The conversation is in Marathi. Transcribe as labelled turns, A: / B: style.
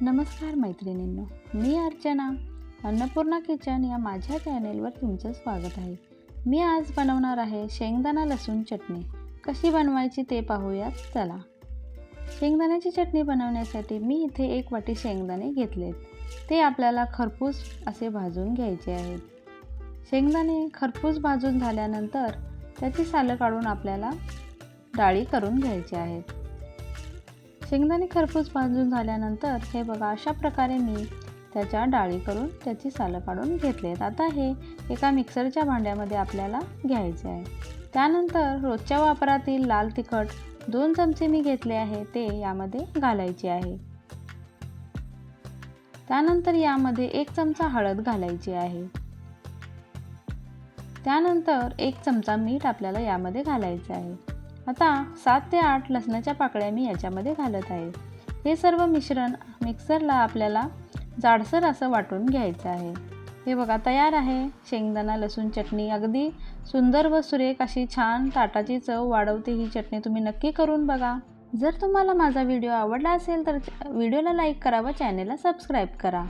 A: नमस्कार मैत्रिणींनो मी अर्चना. अन्नपूर्णा किचन या माझ्या चॅनेलवर तुमचं स्वागत आहे. मी आज बनवणार आहे शेंगदाणा लसूण चटणी. कशी बनवायची ते पाहूयात चला. शेंगदाण्याची चटणी बनवण्यासाठी मी इथे एक वाटी शेंगदाणे घेतलेत. ते आपल्याला खरपूस असे भाजून घ्यायचे आहेत. शेंगदाणे खरपूस भाजून झाल्यानंतर त्याची सालं काढून आपल्याला डाळी करून घ्यायची आहेत. शेंगदाणे खरपूस भाजून झाल्यानंतर हे बघा अशा प्रकारे मी त्याच्या डाळी करून त्याची सालं काढून घेतलेत आता हे एका मिक्सरच्या भांड्यामध्ये आपल्याला घ्यायचे आहे. त्यानंतर रोजच्या वापरातील लाल तिखट दोन चमचे मी घेतले आहे ते यामध्ये घालायचे आहे. त्यानंतर यामध्ये एक चमचा हळद घालायची आहे. त्यानंतर एक चमचा मीठ आपल्याला यामध्ये घालायचं आहे. आता सात ते आठ लसणाच्या पाकळ्या मी याच्यामध्ये घालत आहे. हे सर्व मिश्रण मिक्सरला आपल्याला जाडसर असं वाटून घ्यायचं आहे. हे बघा तयार आहे. शेंगदाणा लसूण चटणी अगदी सुंदर व सुरेख अशी छान ताटाची चव वाढवते ही चटणी तुम्ही नक्की करून बघा. जर तुम्हाला माझा व्हिडिओ आवडला असेल तर व्हिडिओला लाईक करा व चॅनेलला सबस्क्राईब करा.